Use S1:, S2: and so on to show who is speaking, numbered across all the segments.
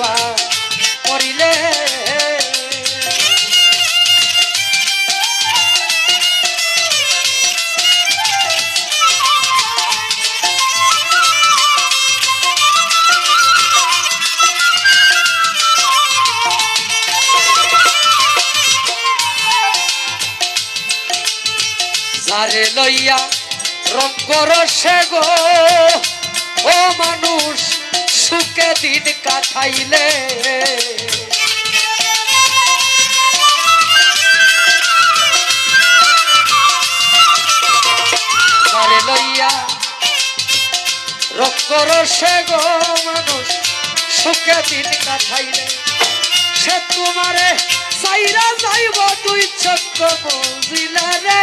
S1: বুঝিবা মরিলে। যারে লইয়া রং করছে গো ও মানুষ সুখে দিন কাটাইলে। যারে লইয়া রং করছে গো মানুষ, সুখে দিন কাটাইলে। সে তোমারে সাইরা যাইব দুই চক্র বুঝিলা রে।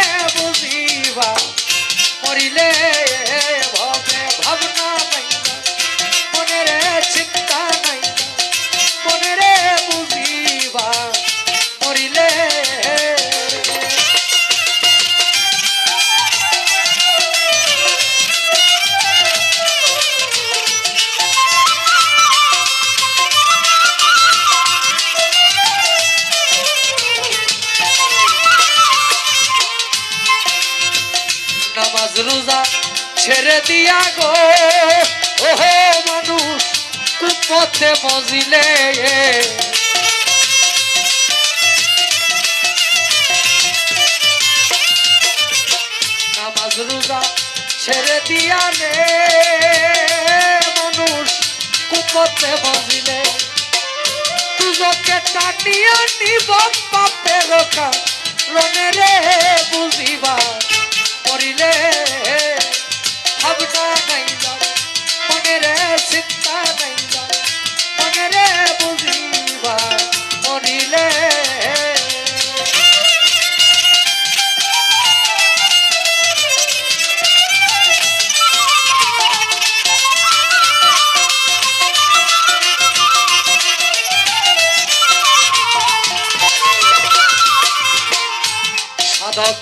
S1: নামাজ রোজা ছেড়ে দিয়া গো। ওহো মানুষ কুপথে মজিলে? নামাজ রোজা ছেড়ে দিয়া নে। মানুষ কুপথে মজিলে? তুজকে টানিয়া নিব পাপের রনে রে বুঝিবা সাধক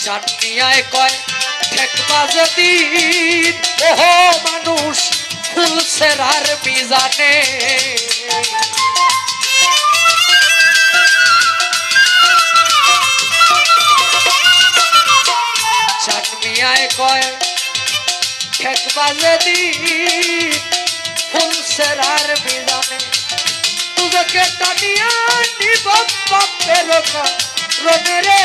S1: চাটনিয়ায় কয় ঠেকবা যদি ওহো, মানুষ, ফুল সেরার মিজানে চাটনিয়ায় কয় ঠেকবা যদি ফুল সেরার মিজানে তুজকে টানিয়া নিব বাপের রনে রে